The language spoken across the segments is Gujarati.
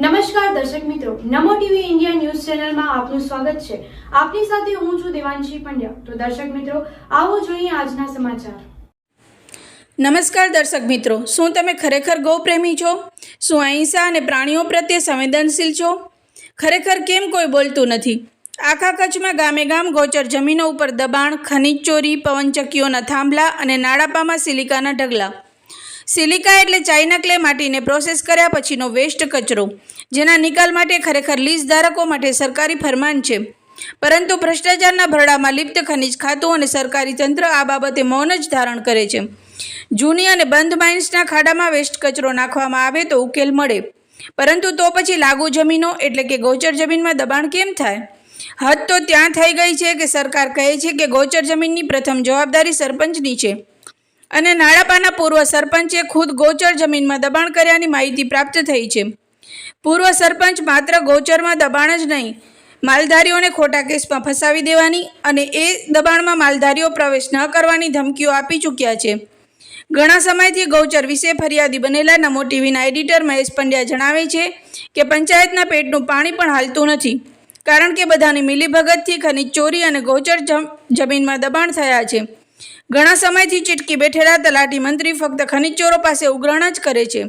નમસ્કાર દર્શક મિત્રો. નમો ટીવી ઇન્ડિયા ન્યૂઝ ચેનલમાં આપનું સ્વાગત છે. આપની સાથે હું છું દેવાંશી પંડ્યા. તો દર્શક મિત્રો, આવો જોઈએ આજના સમાચાર. નમસ્કાર દર્શક મિત્રો. શું તમે ખરેખર ગૌપ્રેમી છો? શું અહિંસા અને પ્રાણીઓ પ્રત્યે સંવેદનશીલ છો? ખરેખર કેમ કોઈ બોલતું નથી? આખા કચ્છમાં ગામે ગામ ગોચર જમીનો ઉપર દબાણ, ખનિજ ચોરી, પવનચક્કીઓના થાંભલા અને નાળાપામાં સિલિકાના ઢગલા. સિલિકા એટલે ચાઇના ક્લે માટીને પ્રોસેસ કર્યા પછીનો વેસ્ટ કચરો, જેના નિકાલ માટે ખરેખર લીઝ ધારકો માટે સરકારી ફરમાન છે. પરંતુ ભ્રષ્ટાચારના ભરડામાં લિપ્ત ખનિજ ખાતું અને સરકારી તંત્ર આ બાબતે મૌન જ ધારણ કરે છે. જૂની અને બંધ માઇન્સના ખાડામાં વેસ્ટ કચરો નાખવામાં આવે તો ઉકેલ મળે. પરંતુ તો પછી લાગુ જમીનો એટલે કે ગોચર જમીનમાં દબાણ કેમ થાય? હદ તો ત્યાં થઈ ગઈ છે કે સરકાર કહે છે કે ગોચર જમીનની પ્રથમ જવાબદારી સરપંચની છે. અને નાળાપાના પૂર્વ સરપંચે ખુદ ગોચર જમીનમાં દબાણ કર્યાની માહિતી પ્રાપ્ત થઈ છે. પૂર્વ સરપંચ માત્ર ગોચરમાં દબાણ જ નહીં, માલધારીઓને ખોટા કેસમાં ફસાવી દેવાની અને એ દબાણમાં માલધારીઓ પ્રવેશ ન કરવાની ધમકીઓ આપી ચૂક્યા છે. ઘણા સમયથી ગૌચર વિશે ફરિયાદી બનેલા નમો ટીવીના એડિટર મહેશ પંડ્યા જણાવે છે કે પંચાયતના પેટનું પાણી પણ હાલતું નથી, કારણ કે બધાની મિલીભગતથી ખનિજ ચોરી અને ગૌચર જમ- જમીનમાં દબાણ થયા છે. ઘણા સમયથી ચીટકી બેઠેલા તલાટી મંત્રી ફક્ત ખનિજચોરો પાસે ઉગ્રાણ જ કરે છે.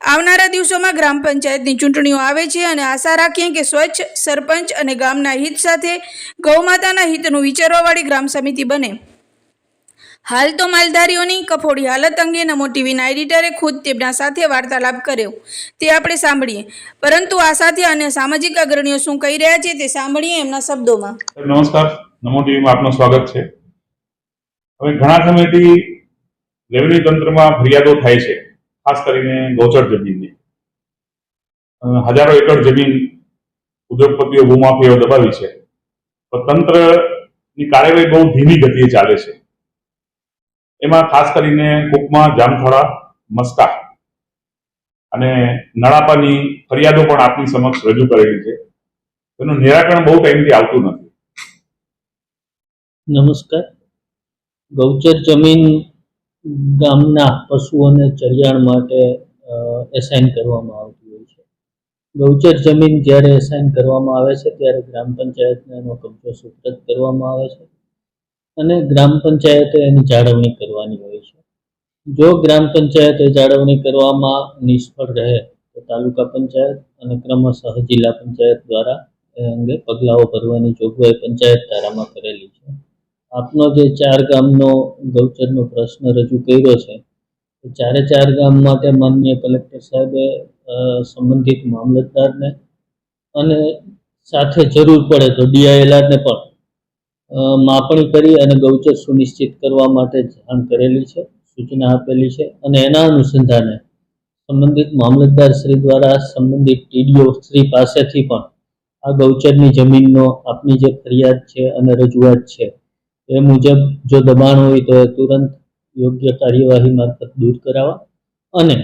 આવનારા દિવસોમાં ગ્રામ પંચાયતની ચૂંટણીઓ આવે છે અને આશા રાખીએ કે સ્વચ્છ, સરપંચ અને ગામના હિત સાથે ગૌમાતાના હિતનું વિચારવાવાળી ગ્રામ સમિતિ બને. હાલ તો માલધારીઓની કફોડી હાલત અંગે નમો ટીવીના એડિટરે ખુદ તેમના સાથે વાર્તાલાપ કર્યો. તે આપણે સાંભળીએ. પરંતુ આ સાથે અન્ય સામાજિક અગ્રણીઓ શું કહી રહ્યા છે તે સાંભળીએ એમના શબ્દોમાં. નમસ્કાર. નમો ટીવીમાં આપનું સ્વાગત છે. હવે ઘણા સમયથી રેવન્યુ તંત્રમાં ફરિયાદો થાય છે, ખાસ કરીને ગૌચર જમીનની. હજારો એકર જમીન ઉદ્યોગપતિઓ ભૂમાફીઓ દબાવી છે. તો તંત્રની કાર્યવાહી બહુ ધીમી ગતિએ ચાલે છે. એમાં ખાસ કરીને કુકમા, જામથોડા, મસ્કા અને નળાપાની ફરિયાદો પણ આપની સમક્ષ રજૂ કરેલી છે. એનું નિરાકરણ બહુ ટાઈમથી આવતું નથી. નમસ્કાર. ગૌચર જમીન ગામના પશુઓને ચરિયાણ માટે એસાઇન કરવામાં આવતી હોય છે. ગૌચર જમીન જ્યારે એસાઇન કરવામાં આવે છે, ત્યારે ગ્રામ પંચાયતને એનો કબજો સુપ્રત કરવામાં આવે છે અને ગ્રામ પંચાયતે એની જાળવણી કરવાની હોય છે. જો ગ્રામ પંચાયતે જાળવણી કરવામાં નિષ્ફળ રહે, તો તાલુકા પંચાયત અને ક્રમશઃ જિલ્લા પંચાયત દ્વારા એ અંગે પગલાઓ ભરવાની જોગવાઈ પંચાયત ધારામાં કરેલી છે. આપનો જે ચાર ગામનો ગૌચરનો પ્રશ્ન રજૂ કર્યો છે ચારે ચાર ગામ માટે માનનીય કલેક્ટર સાહેબે સંબંધિત મામલતદારને અને સાથે જરૂર પડે તો ડીઆઈએલઆરને પણ માપણી કરી અને ગૌચર સુનિશ્ચિત કરવા માટે જાણ કરેલી છે, સૂચના આપેલી છે અને એના અનુસંધાને સંબંધિત મામલતદાર શ્રી દ્વારા સંબંધિત ટીડીઓ શ્રી પાસેથી પણ આ ગૌચરની જમીનનો આપની જે ફરિયાદ છે અને રજૂઆત છે એ મુજબ જો દબાણ હોય તો એ તુરંત યોગ્ય કાર્યવાહી મારફત દૂર કરાવવા. અને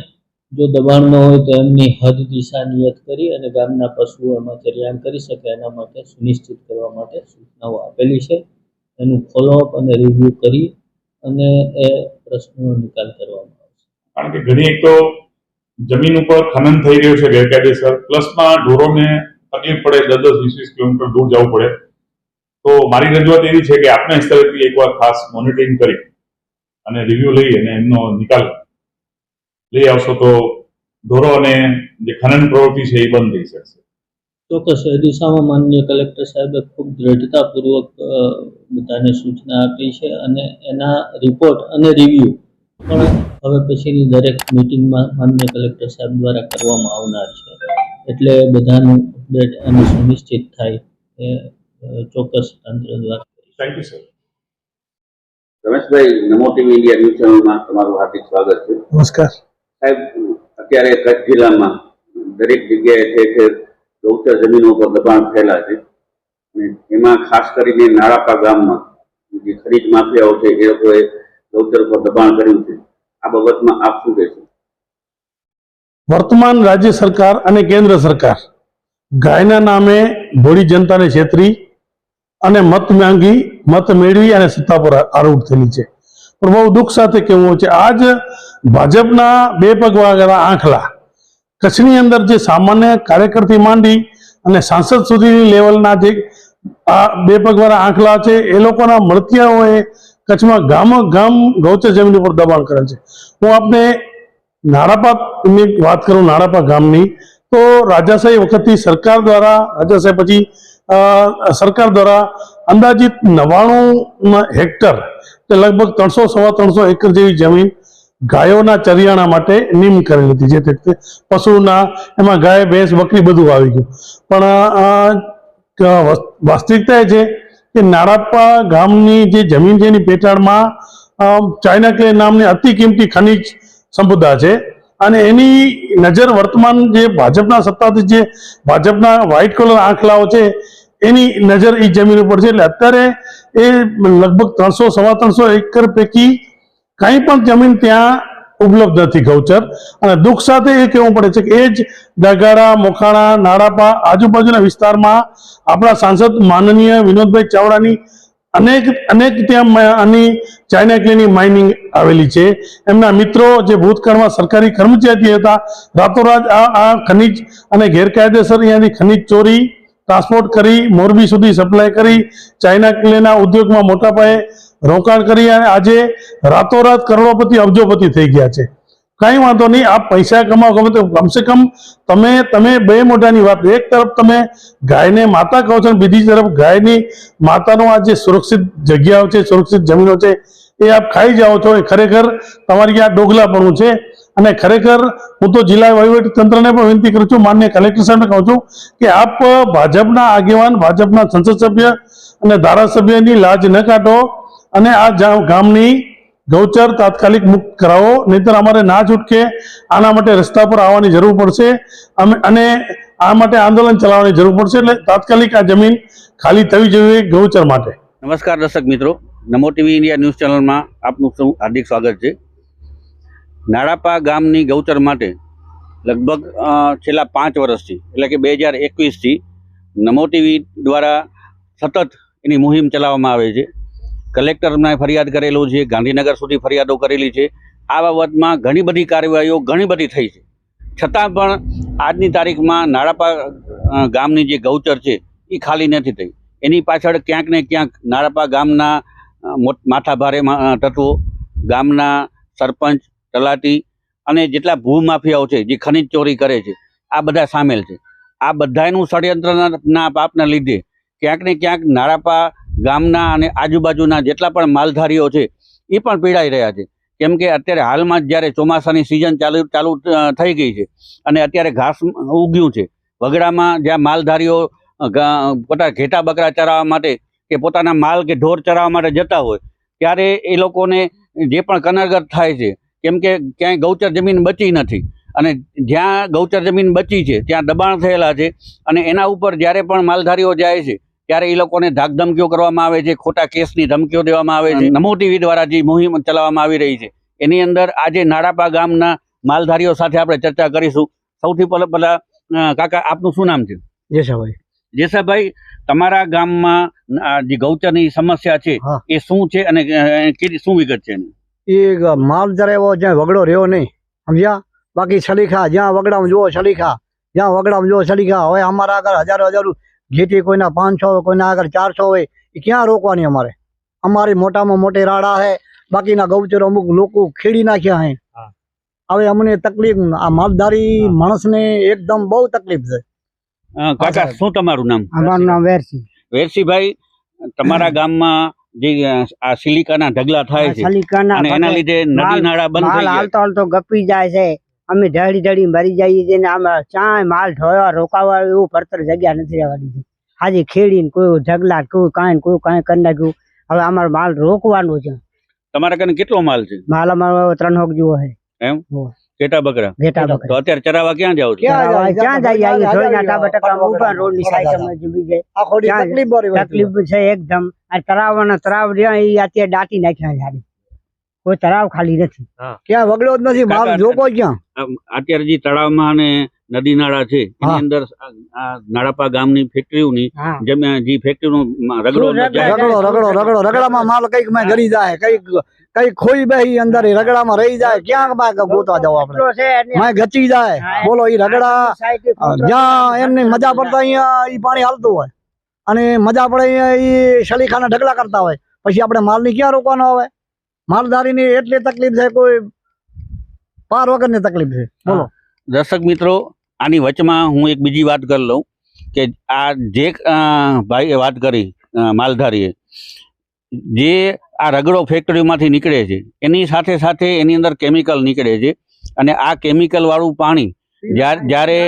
જો દબાણ ન હોય તો એમની હદ દિશા નિયત કરી અને ગામના પશુઓ એમાં ચરિયાણ કરી શકે. એના માટે સુનિશ્ચિત કરવા માટે સૂચનાઓ આપેલી છે. એનું ફોલોઅપ અને રિવ્યૂ કરી અને એ પ્રશ્નોનો નિકાલ કરવામાં આવશે. કારણ કે ઘણી એક તો જમીન ઉપર ખનન થઈ રહ્યું છે ગેરકાયદેસર. પ્લસમાં ઢોરોને તકલીફ પડે, દસ દસ વીસ વીસ કિલોમીટર દૂર જવું પડે. તો મારી રજૂઆત એવી છે કે આપના સ્તરેથી એકવાર ખાસ મોનિટરિંગ કરી અને રિવ્યુ લઈ અને એમનો નિકાલ લઈ આવશો તો ઢોરો અને જે ખનન પ્રવૃત્તિ છે એ બંધ થઈ શકશે ચોક્કસ, એ દિશામાં માનનીય કલેક્ટર સાહેબે ખૂબ દ્રઢતાપૂર્વક બધાને સૂચના આપી છે અને એના રિપોર્ટ અને રિવ્યૂ પણ હવે પછીની દરેક મિટિંગમાં માનનીય કલેક્ટર સાહેબ દ્વારા કરવામાં આવનાર છે. એટલે બધાનું અપડેટ અને સુનિશ્ચિત થાય એ ચોક્કસ તંત્ર દ્વારા thank you sir Rameshbhai Namo TV India news ચેનલમાં તમારું હાર્દિક સ્વાગત છે. નમસ્કાર. સાહેબ અત્યારે કચ્છ જિલ્લામાં દરેક જગ્યાએ ઠેર ઠેર ગૌચર જમીનો પર દબાણ થયેલા છે. અને એમાં ખાસ કરીને નાળાપા ગામમાં જે ખરીદ માફિયાઓ છે એ લોકોએ ગૌચર પર દબાણ કર્યું છે. આ બાબતમાં આપ શું કહેશો? વર્તમાન રાજ્ય સરકાર અને કેન્દ્ર સરકાર ગાયના નામે ભોળી જનતાને છેતરી અને મત માંગી, મત મેળવી અને સત્તા પર આરૂઢ થયેલી છે. પણ બહુ દુઃખ સાથે કહેવું છે, આજ ભાજપના બે પગ વાગેલા આંખલા. કચ્છની અંદર જે સામાન્ય કાર્યકરથી માંડી અને સાંસદ સુધીની લેવલના જે આ બે પગવાળા આંખલા છે, એ લોકોના મળતિયાઓએ કચ્છમાં ગામ ગામ ગૌચર જમીન ઉપર દબાણ કરે છે. હું આપને નાણાપાની વાત કરું, નાણાપા ગામની, તો રાજાશાહી વખતથી સરકાર દ્વારા, રાજાશાહી પછી સરકાર દ્વારા અંદાજિત નવ્વાણું હેક્ટર એટલે લગભગ ત્રણસો, સવા ત્રણસો એકર જેવી જમીન ગાયોના ચરિયાણા માટે નિમ કરેલી હતી. જે તે પશુના, એમાં ગાય, ભેંસ, બકરી બધું આવી ગયું. પણ વાસ્તવિકતા એ છે કે નાડાપા ગામની જે જમીન છે એની પેટાળમાં ચાઇના કે નામની અતિ કિંમતી ખનિજ સંપદા છે. અને એની નજર વર્તમાન જે ભાજપના સત્તાથી જે ભાજપના વ્હાઇટ કલર આંખલાઓ છે એની નજર એ જમીન ઉપર છે. એટલે અત્યારે એ લગભગ ત્રણસો, સવા ત્રણસો એકર પૈકી કાંઈ પણ જમીન ત્યાં ઉપલબ્ધ નથી ગૌચર. અને દુઃખ સાથે એ કહેવું પડે છે કે એ જ ડગાડા મોખાણા, નાડાપા આજુબાજુના વિસ્તારમાં આપણા સાંસદ માનનીય વિનોદભાઈ ચાવડાની અનેક અનેક ત્યાં આની ચાઇના માઇનિંગ આવેલી છે. એમના મિત્રો જે ભૂતકાળમાં સરકારી કર્મચારી હતા, રાતોરાત આ આ ખનિજ અને ગેરકાયદેસર અહીંયાથી ખનિજ ચોરી ટ્રાન્સપોર્ટ કરી, મોરબી સુધી સપ્લાય કરી, ચાઇના ક્લેના ઉદ્યોગમાં મોટા પાયે રોકાણ કરી અને આજે રાતોરાત કરોડોપતિ અબજોપતિ થઈ ગયા છે. કાંઈ વાંધો નહીં, આપ પૈસા કમાવો, ગમે તો કમસે કમ તમે તમે બે મોઢાની વાત, એક તરફ તમે ગાયને માતા કહો છો અને બીજી તરફ ગાયની માતાનો આ જે સુરક્ષિત જગ્યાઓ છે, સુરક્ષિત જમીનો છે એ આપ ખાઈ જાઓ છો, એ ખરેખર તમારી આ ડોગલાપણું છે. અને ખરેખર હું તો જિલ્લા વહીવટી તંત્રને પણ વિનંતી કરું છું, માન્ય કલેક્ટર સાહેબને કહું છું કે આપ ભાજપના આગેવાન, ભાજપના સંસદ સભ્ય અને ધારાસભ્યની લાજ ન કાઢો અને આ ગામની ગૌચર તાત્કાલિક મુક્ત કરાવો. નહીતર અમારે ના છૂટકે આના માટે રસ્તા પર આવવાની જરૂર પડશે. અમે અને આ માટે આંદોલન ચલાવવાની જરૂર પડશે. એટલે તાત્કાલિક આ જમીન ખાલી થવી જોઈએ ગૌચર માટે. નમસ્કાર દર્શક મિત્રો. નમો ટીવી ઇન્ડિયા ન્યૂઝ ચેનલમાં આપનું સૌ હાર્દિક સ્વાગત છે. નાડાપા ગામની ગૌચર માટે લગભગ છેલ્લા પાંચ વર્ષથી એટલે કે બે હજાર એકવીસથી નમો ટીવી દ્વારા સતત એની મુહિમ ચલાવવામાં આવે છે. કલેક્ટરને ફરિયાદ કરેલું છે, ગાંધીનગર સુધી ફરિયાદો કરેલી છે. આ બાબતમાં ઘણી બધી કાર્યવાહીઓ ઘણી બધી થઈ છે. છતાં પણ આજની તારીખમાં નાડાપા ગામની જે ગૌચર છે એ ખાલી નથી થઈ. એની પાછળ ક્યાંક ને ક્યાંક નારાપા ગામના માથાભારે તત્વો, ગામના સરપંચ, તલાટી અને જેટલા ભૂમાફિયાઓ છે, જે ખનિજ ચોરી કરે છે, આ બધા સામેલ છે. આ બધાનું ષડયંત્રના પાપના લીધે ક્યાંક ને ક્યાંક નારાપા ગામના અને આજુબાજુના જેટલા પણ માલધારીઓ છે, એ પણ પીડાઈ રહ્યા છે. કેમ કે અત્યારે હાલમાં જ્યારે ચોમાસાની સિઝન ચાલુ ચાલુ થઈ ગઈ છે અને અત્યારે ઘાસ ઉગ્યું છે, વગડામાં જ્યાં માલધારીઓ પોતાના ઘેટા બકરા ચરાવવા માટે કે પોતાના માલ કે ઢોર ચરાવવા માટે જતા હોય, ત્યારે એ લોકોને જે પણ કનરગત થાય છે, કેમ કે ક્યાંય ગૌચર જમીન બચી નથી. અને જ્યાં ગૌચર જમીન બચી છે, ત્યાં દબાણ થયેલા છે. અને એના ઉપર જ્યારે પણ માલધારીઓ જાય છે, ત્યારે એ લોકોને ધાકધમકીઓ કરવામાં આવે છે, ખોટા કેસની ધમકીઓ દેવામાં આવે છે. નમો ટીવી દ્વારા જે મુહિમ ચલાવવામાં આવી રહી છે, એની અંદર આજે નાડાપા ગામના માલધારીઓ સાથે આપણે ચર્ચા કરીશું. સૌથી પહેલા કાકા, આપનું શું નામ છે? જેસાભાઈ જેસાભાઈ તમારા ગામમાં આ જે ગૌચરની સમસ્યા છે હા. એ શું છે અને અ, શું વિગત છે એની? એ માલ જરા એવો જ્યાં વગડો રહ્યો નહીં સમજ્યા? બાકી સલીખા જ્યાં વગડામાં જુઓ સલીખા જ્યાં વગડામાં જુઓ સલીખા હવે અમારા આગળ હજારો હજારો ઘેટી કોઈના પાંચસો કોઈના આગળ ચારસો હોય એ ક્યાં રોકવાની અમારે? અમારી મોટામાં મોટી રાડા છે બાકીના ગૌચરો અમુક લોકો ખેડી નાખ્યા હે. હવે અમને તકલીફ આ માલધારી માણસને એકદમ બહુ તકલીફ છે. કાકા શું તમારું નામ? અમારું નામ વેરસી. વેરસીભાઈ તમારા ગામમાં જે આ સિલિકાના ઢગલા થાય છે સિલિકાના અને એના લીધે નદી નાળા બંધ થઈ ગયા. હાલતો હાલતો ગપી જાય છે. અમે ઢળી ઢળી મરી જઈએ છીએ ને આમાં ચાય માલ ઢોળવા રોકાવા એવું પડતર જગ્યા નથી રહેવાની આજે ખેડીને કોઈ ઢગલા કોઈ કાંઈ ને કોઈ કાંઈ કરી નાખ્યું. હવે અમારો માલ રોકવાનો છે. તમારા કને કેટલો માલ છે? માલ અમારો ત્રણ હોક જેવો છે. ઘેટા બકરા ઘેટા તો અત્યારે ચરાવા ક્યાં જાવ છો? ક્યાં જાય આવી ટકરા ઊભા રોડની જાય આ તકલીફ છે. એકદમ. આ તળાવના તળાવ રહ્યા એ અત્યારે દાટી નાખ્યા છે કોઈ તળાવ ખાલી નથી. ક્યાં વગડો જ નથી. માલ જોકો ક્યાં? અત્યારે જે તળાવમાં અને નદી નાળા છે એની અંદર આ- નાળાપા ગામની ફેક્ટરીઓની જેમ જમીન જે ફેક્ટરીનો રગડો રગડો રગડો રગડો રગડામાં માલ કંઈક મેં ગરી જાય કંઈક કંઈક ખોઈ બે અંદર રગડામાં રહી જાય ક્યાંક બા ગોતવા જવા આપણે. મેં ગચી જાય. બોલો એ રગડા જ્યાં એમની મજા પડતા અહીંયા ઈ પાણી હાલતું હોય. અને મજા પડે અહીંયા ઈ શલીખાના ઢગલા કરતા હોય. પછી આપણે માલની ક્યાં રોકવાનો હોય માલધારીની એટલી તકલીફ છે કોઈ પાર વગરની તકલીફ છે. બોલો. દર્શક મિત્રો આની વચમાં હું એક બીજી વાત કરી લઉં કે આ જે ભાઈએ વાત કરી માલધારીએ, જે આ રગડો ફેક્ટરીમાંથી નીકળે છે, એની સાથે સાથે એની અંદર કેમિકલ નીકળે છે અને આ કેમિકલવાળું પાણી જ્યારે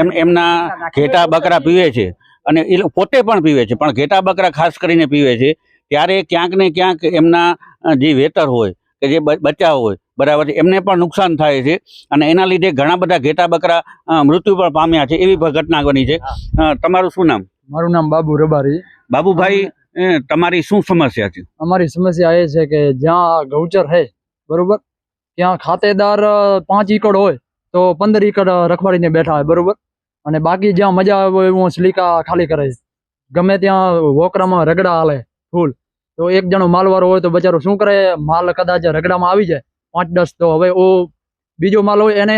એમ, એમના ઘેટા બકરા પીવે છે અને એ પોતે પણ પીવે છે, પણ ઘેટા બકરા ખાસ કરીને પીવે છે, ત્યારે ક્યાંક ને ક્યાંક એમના જે વેતર હોય કે જે બચ્ચા હોય બરાબર છે? એમને પણ નુકસાન થાય છે અને એના લીધે ઘણા બધા ઘેટા બકરા મૃત્યુ પણ પામ્યા છે એવી ઘટના બની છે. તમારું શું નામ? મારું નામ બાબુ રબારી. બાબુભાઈ તમારી શું સમસ્યા છે? અમારી સમસ્યા એ છે કે જ્યાં ગૌચર છે બરોબર? ત્યાં ખાતેદાર પાંચ એકડ હોય તો પંદર એકડ રખવાડીને બેઠા હોય બરોબર? અને બાકી જ્યાં મજા આવે એવું સલીકા ખાલી કરે ગમે ત્યાં વોકરામાં રગડા હાલે ફૂલ. તો એક જણો માલવાળો હોય તો બચારો શું કરે? માલ કદાચ રગડામાં આવી જાય. પાંચ દસ તો હવે ઓ બીજો માલ હોય એને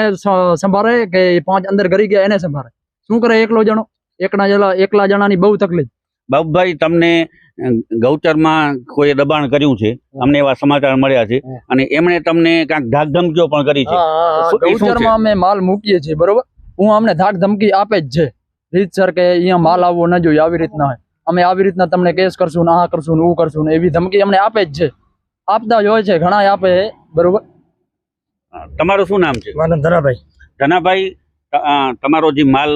સંભાળે કે પાંચ અંદર ગરી ગયા એને સંભાળે? શું કરે એકલો જણો? એકના જણા એકલા જણાની બહુ તકલીફ. બાબુભાઈ તમને ગૌચરમાં કોઈ દબાણ કર્યું છે. અમને એવા સમાચાર મળ્યા છે. અને એમણે તમને કાંઈક ધાક ધમકીઓ પણ કરી છે? ગૌચરમાં અમે માલ મૂકીએ છીએ બરોબર? હું અમને ધાક ધમકી આપે જ છે. રીતસર કે અહીંયા માલ આવવો ન જોઈએ આવી રીતના હોય. અમે આવી રીતના તમને કેસ કરશું ને આ કરશું ને હું કરશું ને એવી ધમકી અમને આપે જ છે. આપતા જ હોય છે ઘણા આપે બરોબર? તમારું શું નામ છે? ધરાભાઈ ધનાભાઈ. અ, તમારો જે માલ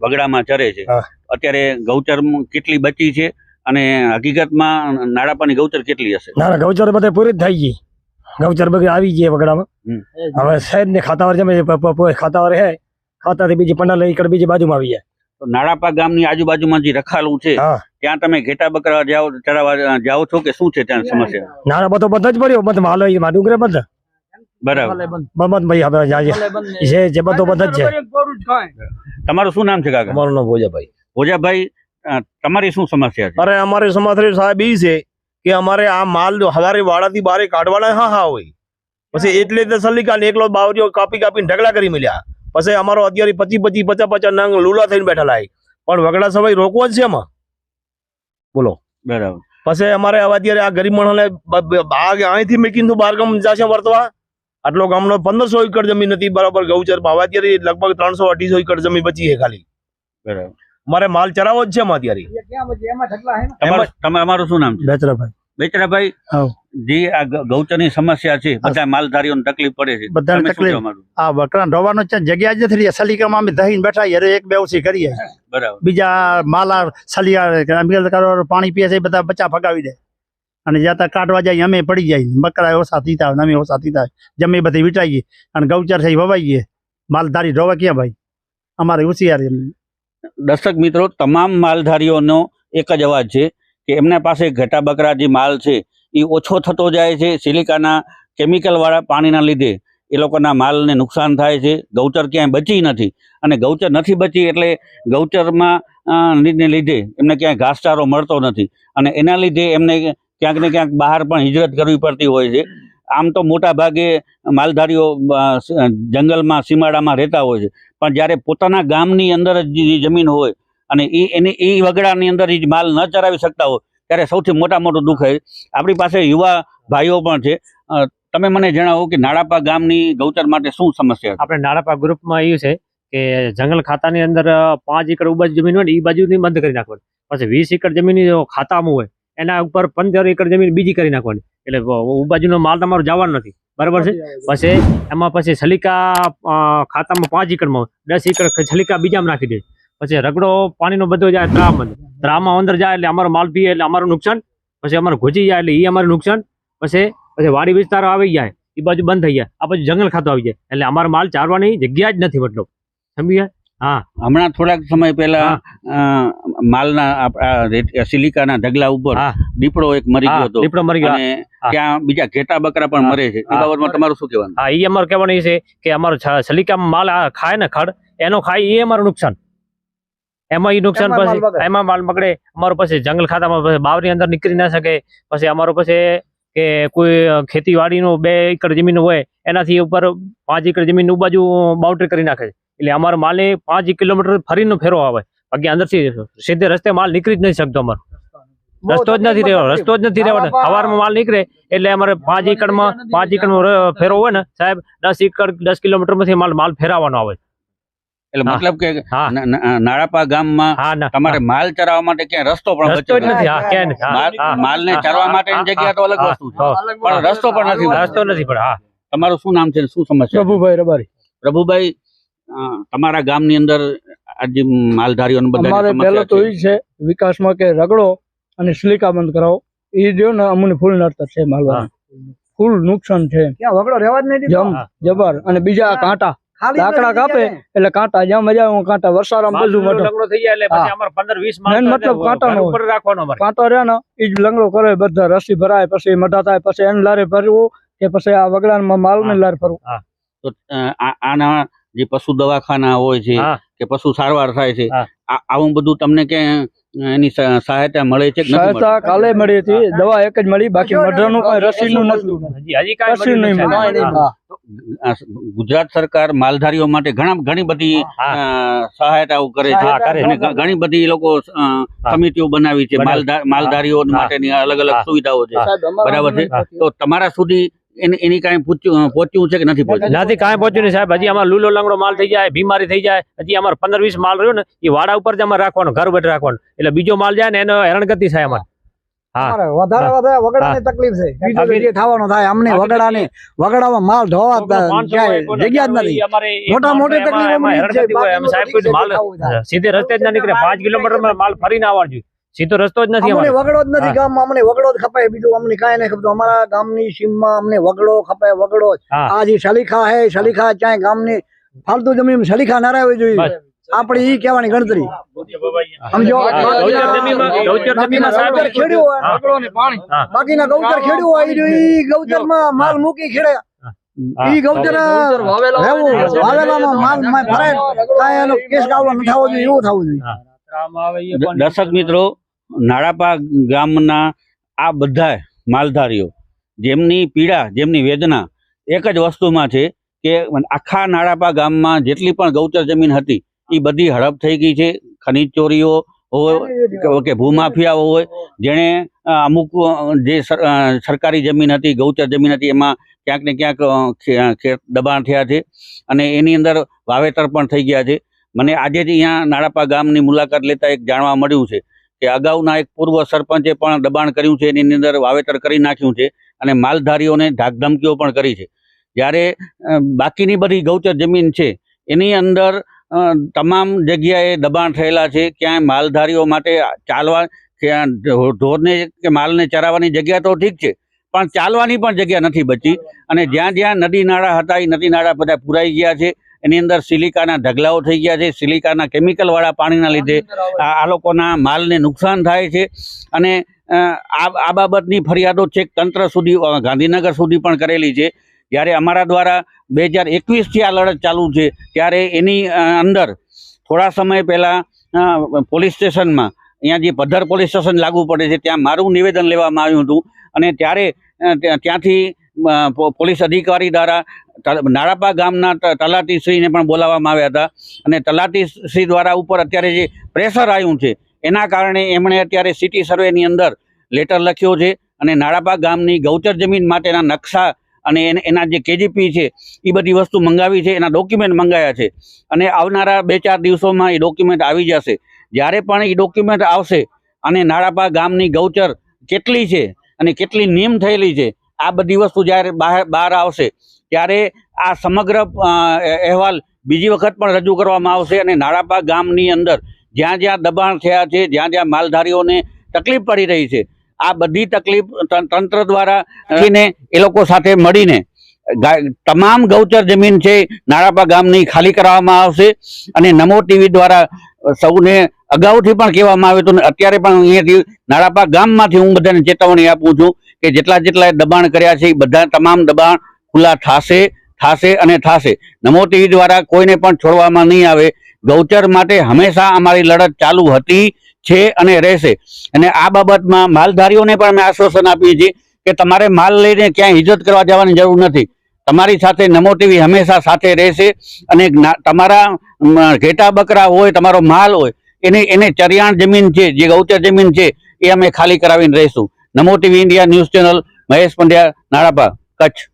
બગડામાં ચરે છે અત્યારે ગૌચર કેટલી બચી છે અને હકીકતમાં નાડાપાની ગૌચર કેટલી હશે? ના ગૌચર બધે પૂરી જ થઈ ગઈ. ગૌચર બગડી આવી ગઈ બગડામાં. હવે સાહેબ ને ખાતાવાર છે ખાતાવાર હે ખાતાથી બીજી પંડાલ એકડ બીજી બાજુમાં આવી જાય. નાળાપા ગામની આજુબાજુમાં જે રખાલું છે ત્યાં તમે ઘેટા બકરા જાઓ ચડાવવા જાઓ છો કે શું છે ત્યાં સમસ્યા? નાના બધો બંધ જ પડ્યો બંધ એમાં ડુંગરે બંધ. બરાબર. બંધ. ભાઈ હવે બંધ જે બધો બંધ જ છે. તમારું શું નામ છે કાકા? અમારું નામ ભોજાભાઈ. ભોજાભાઈ તમારી શું સમસ્યા છે? અરે અમારે સમસ્યા સાહેબ એ છે કે અમારે આ માલ જો હવારે વાડાથી બારે કાઢવાના હા હા હોય. પછી એટલે તો સલીકા એકલો બાવરીઓ કાપી કાપીને ઢગલા કરી મળ્યા. પછી અમારો અત્યારે પચી પચી પચાસ પચાસ નંગ લૂલા થઈને બેઠેલા પણ વગડા સમય રોકવો જ છે એમાં બોલો. બરાબર. પછી અમારે હવે અત્યારે આ ગરીબ માણસને અહીંથી મેકીને તો બાર ગામ જશે વર્તવા. આટલો ગામનો પંદરસો એકર જમીન હતી બરાબર ગૌચર ભાવ. અત્યારે લગભગ ત્રણસો અઢીસો એકર જમીન બચી છે ખાલી. બરાબર. મારે માલ ચરાવો જ છે એમાં અત્યારે તમે અમારું શું નામ છે? બેચરાભાઈ. બેચરાભાઈ? હાવ. જે આ ગૌચર ગૌચરની સમસ્યા છે બધા માલધારીઓને તકલીફ પડે છે. બધાને તકલીફ. આ બકરા ઢોવાનું છે જગ્યા જ નથી સલીકામાં અમે દહીને બેઠા યારે એક બે ઓછી કરીએ બરાબર. બીજા માલા સલિયા પાણી પીએ છે બધા બચ્ચા ફગાવી દે. અને જ્યાં કાઢવા જાય અમે પડી જાય બકરા ઓછા થતા હોય ને અમે ઓછા થતા હોય. જમી બધી વીટાઈએ અને ગૌચર થઈ વવાઈએ. માલધારી ઢોવા ક્યાં ભાઈ? અમારે હોશિયારી. દર્શક મિત્રો તમામ માલધારીઓનો એક જ અવાજ છે કે એમના પાસે ઘટા બકરા જે માલ છે. એ ઓછો થતો જાય છે સિલિકાના કેમિકલવાળા પાણીના લીધે. એ લોકોના માલને નુકસાન થાય છે. ગૌચર ક્યાંય બચી નથી. અને ગૌચર નથી બચી એટલે ગૌચરમાં ને લીધે એમને ક્યાંય ઘાસચારો મળતો નથી. અને એના લીધે એમને ક્યાંક ને ક્યાંક બહાર પણ હિજરત કરવી પડતી હોય છે. આમ તો મોટા ભાગે માલધારીઓ જંગલમાં, સીમાડામાં રહેતા હોય છે. પણ જ્યારે પોતાના ગામની અંદર જ જમીન હોય અને એ એની એ વગડાની અંદર જ માલ ન ચરાવી શકતા હોય ત્યારે સૌથી મોટા મોટું દુઃખ છે આપણી પાસે યુવા ભાઈઓ પણ છે. તમે મને જણાવો કે નાળાપા ગામની ગૌચર માટે શું સમસ્યા આપણે નાળાપા ગ્રુપમાં એવું છે કે જંગલ ખાતાની અંદર પાંચ એકર ઉબાજ જમીન હોય ને એ બાજુની બંધ કરી નાખવાની. પછી વીસ એકર જમીન ખાતામાં હોય એના ઉપર પંદર એકર જમીન બીજી કરી નાખવાની. એટલે ઉબાજુનો માલ તમારો જવાનો નથી. બરાબર છે? પછી એમાં પછી છલિકા ખાતામાં પાંચ એકરમાં દસ એકર છલિકા બીજામાં નાખી દે. પછી રગડો પાણીનો બધો જાય ત્રામાં ત્રામાં અંદર જાય એટલે અમારો માલ પીએ એટલે અમારું નુકસાન પછી અમારું ઘૂજી જાય એટલે એ અમારું નુકસાન પછી પછી વાડી વિસ્તારો આવી જાય એ બાજુ બંધ થઈ જાય આ બાજુ જંગલ ખાતું આવી જાય એટલે અમારો માલ ચારવાની જગ્યા જ નથી મતલબ. સમજી ગયા હા. હમણાં થોડાક સમય પહેલા માલના સિલિકાના ઢગલા ઉપર. દીપડો એક મરી ગયો હતો. દીપડો મરી ગયો. ત્યાં બીજા ઘેટા બકરા પણ મરે છે. એ બાબતમાં તમારું શું કહેવાનું? હા એ અમારું કહેવાનું એ છે કે અમારો સલિકામાં માલ આ ખાય ને ખડ એનો ખાય એ અમારું નુકસાન. એમાં એ નુકસાન પછી એમાં માલ બગડે અમારું પછી જંગલ ખાતામાં બાવરી અંદર નીકળી ના શકે. પછી અમારું પછી કે કોઈ ખેતીવાડીનું બે એકર જમીન હોય એનાથી ઉપર પાંચ એકર જમીન બાજુ બાઉન્ડ્રી કરી નાખે છે. એટલે અમારો માલ પાંચ કિલોમીટર ફરીનો ફેરો આવે. બાકી અંદરથી સીધે રસ્તે માલ નીકળી જ નહીં શકતો અમારો. રસ્તો જ નથી રહેવાનો રસ્તો જ નથી રહેવાનો. સવારમાં માલ નીકળે એટલે અમારે પાંચ એકડમાં પાંચ એકડમાં ફેરો હોય ને સાહેબ દસ એકડ દસ કિલોમીટરમાંથી માલ માલ ફેરવવાનો આવે એટલે મતલબ કે નાળાપા ગામમાં તમારે માલ ચરાવવા માટે ક્યાં રસ્તો પણ બચ્યો નથી. માલ ને ચરવા માટેની જગ્યા તો અલગ વસ્તુ છે. પણ રસ્તો પણ નથી રસ્તો નથી પણ હા. તમારું શું નામ છે શું સમસ્યા પ્રભુભાઈ રબારી. પ્રભુભાઈ તમારા ગામની અંદર આજે માલધારીઓ માલધારીઓને અમારે બધા પહેલો તો એ છે વિકાસમાં કે રગડો અને સિલિકા બંધ કરાવો. એ જો ને અમને ફૂલ નડતર છે માલવા ફૂલ નુકસાન છે. ત્યાં વગડો રહેવા જ નહીં જબર અને બીજા કાંટા. લાકડા કાપે. એટલે કાંટા જ્યાં મજા આવે કાંટા વરસાદમાં બધું મટે લંગડો થઈ જાય એટલે પછી મતલબ કાંટાનો ઉપર રાખવાનો અમારે. કાંટો રહે ને એ જ લંગડો કરે બધા રસી ભરાય પછી મઢા થાય પછી એને લારે ભરવું કે પછી આ વગડામાં માલ ને લારે ભરવું. તો આના જે પશુ દવાખાના હોય છે કે પશુ સારવાર થાય છે આવું બધું તમને કે એની સહાયતા મળે છે સહાયતા કાલે મળી હતી દવા એક જ મળી બાકી મઢાનું કઈ રસીનું નથી. ગુજરાત સરકાર માલધારીઓ માટે ઘણા ઘણી બધી અ, સહાયતાઓ કરે છે. હા, કરે છે. અને ઘણી બધી લોકો અ, સમિતિઓ બનાવી છે. માલધા- માલધારીઓ માટેની અલગ અલગ સુવિધાઓ છે. બરાબર છે? તો તમારા સુધી એની એની કાંઈ પૂછ્યું પહોંચ્યું છે કે નથી પહોંચ્યું? નથી કાંઈ પહોંચ્યું નહીં સાહેબ. હજી અમારે લૂલો લંગડો માલ થઈ જાય બીમારી થઈ જાય. હજી અમારે પંદર વીસ માલ રહ્યો ને એ વાડા ઉપર જ અમારે રાખવાનો ઘર બેઠે રાખવાનો. એટલે બીજો માલ જાય ને એનો હેરાનગતિ થાય અમારે. વધારે વધારે વગડાની તકલીફ છે. બીજું તો બાકી- જે થવાનું થાય અમને તો વગડામાં માલ જગ્યા જ નથી. મોટા મોટી તકલીફ થાય. સીધે રસ્તે જ ના નીકળે. પાંચ કિલોમીટર માલ ફરીને આવવા જોઈએ સીધો રસ્તો જ નથી અમને વગડો જ નથી. ગામમાં અમને વગડો જ ખપાય. બીજું અમને કાંઈ નહીં ખપતું. અમારા ગામની સીમમાં અમને વગડો ખપાય વગડો આજે આ જે સલીખા હે સલીખા ક્યાંય ગામની ફાલતુ જમીન સલીખા ના રહેવી જોઈએ. આપણે ઈ કહેવાની ગણતરી. સમજો? હા, ગૌચર જમીનમાં ગૌચર જમીનમાં સાહેબ ગૌચર ખેડ્યું હોય. હા. હા. બાકીના ગૌચર ખેડ્યું હોય ઈ ગૌચરમાં માલ મૂકી ખેડે. ઈ ગૌચર વાવેલા વાવેલામાં માલ ભરાય. કાંઈ એનો કેસ ગાવડો ન થવો જોઈએ એવું થવું જોઈએ. દર્શક મિત્રો નાળાપા ગામના આ બધા માલધારીઓ, જેમની પીડા, જેમની વેદના એક જ વસ્તુમાં છે કે આખા નાળાપા ગામમાં જેટલી પણ ગૌચર જમીન હતી એ બધી હડપ થઈ ગઈ છે. ખનીજ ચોરીઓ હોય, કે- ભૂમાફિયાઓ હોય, જેણે અમુક જે સર- સરકારી જમીન હતી, ગૌચર જમીન હતી, એમાં ક્યાંક ને ક્યાંક દબાણ થયા છે અને એની અંદર વાવેતર પણ થઈ ગયા છે. મને આજે જ અહીંયા નાળાપા ગામની મુલાકાત લેતા એક જાણવા મળ્યું છે કે અગાઉના એક પૂર્વ સરપંચે પણ દબાણ કર્યું છે, એની અંદર વાવેતર કરી નાખ્યું છે અને માલધારીઓને ધાકધમકીઓ પણ કરી છે. જ્યારે બાકીની બધી ગૌચર જમીન છે, એની અંદર તમામ જગ્યાએ દબાણ થયેલા છે, ક્યાંય માલધારીઓ માટે ચાલવા, ક્યાં ઢોરને કે માલને ચરાવવાની જગ્યા તો ઠીક છે, પણ ચાલવાની પણ જગ્યા નથી બચી. અને જ્યાં જ્યાં નદી નાળા હતા, એ નદી નાળા બધા પુરાઈ ગયા છે એની અંદર સિલિકાના ઢગલાઓ થઈ ગયા છે, સિલિકાના કેમિકલવાળા પાણીના લીધે આ લોકોના માલને નુકસાન થાય છે. અને આ બાબતની ફરિયાદો છેક તંત્ર સુધી ગાંધીનગર સુધી પણ કરેલી છે. જ્યારે અમારા દ્વારા બે હજાર એકવીસથી આ લડત ચાલુ છે, ત્યારે એની અંદર થોડા સમય પહેલાં પોલીસ સ્ટેશનમાં, અહીંયા જે પદ્ધર પોલીસ સ્ટેશન લાગુ પડે છે, ત્યાં મારું નિવેદન લેવામાં આવ્યું હતું. અને ત્યારે ત્યાંથી પોલીસ અધિકારી દ્વારા નાળાપા ગામના તલાટીશ્રીને પણ બોલાવવામાં આવ્યા હતા. અને તલાટીશ્રી દ્વારા ઉપર અત્યારે જે પ્રેશર આવ્યું છે, એના કારણે એમણે અત્યારે સિટી સર્વેની અંદર લેટર લખ્યો છે અને નાળાપા ગામની ગૌચર જમીન માટેના નકશા અને એન- એના જે કેજીપી છે એ બધી વસ્તુ મંગાવી છે, એના ડોક્યુમેન્ટ મંગાવ્યા છે. અને આવનારા બે ચાર દિવસોમાં એ ડોક્યુમેન્ટ આવી જશે. જ્યારે પણ એ ડોક્યુમેન્ટ આવશે અને નાળાપા ગામની ગૌચર કેટલી છે અને કેટલી નિયમ થયેલી છે, આ બધી વસ્તુ જ્યારે બહાર બહાર આવશે ત્યારે આ સમગ્ર અહેવાલ બીજી વખત પણ રજૂ કરવામાં આવશે અને નાળાપા ગામની અંદર જ્યાં જ્યાં દબાણ થયા છે, જ્યાં જ્યાં માલધારીઓને તકલીફ પડી રહી છે, આ બધી તકલીફ તંત્ર દ્વારા એ લોકો સાથે મળીને તમામ ગૌચર જમીન છે નાળાપા ગામની ખાલી કરાવવામાં આવશે અને નમો ટીવી દ્વારા સૌને અગાઉથી પણ કહેવામાં આવ્યું હતું અત્યારે પણ અહીંયાથી નાળાપા ગામમાંથી હું બધાને ચેતવણી આપું છું કે જેટલા જેટલા દબાણ કર્યા છે એ બધા તમામ દબાણ ખુલ્લા થશે થાશે અને થાશે નમો ટીવી દ્વારા કોઈને પણ છોડવામાં નહીં આવે. ગૌચર માટે હંમેશા અમારી લડત ચાલુ હતી, છે અને રહેશે. અને આ બાબતમાં માલધારીઓને પણ અમે આશ્વાસન આપીએ છીએ કે તમારે માલ લઈને ક્યાંય હિજત કરવા જવાની જરૂર નથી. તમારી સાથે નમો ટીવી હંમેશા સાથે રહેશે અને તમારા ઘેટા બકરા હોય, તમારો માલ હોય, એને એને ચરિયાણ જમીન છે, જે ગૌચર જમીન છે, એ અમે ખાલી કરાવીને રહીશું. Namo TV India news channel, Mahesh Pandya નાળાપા Kutch.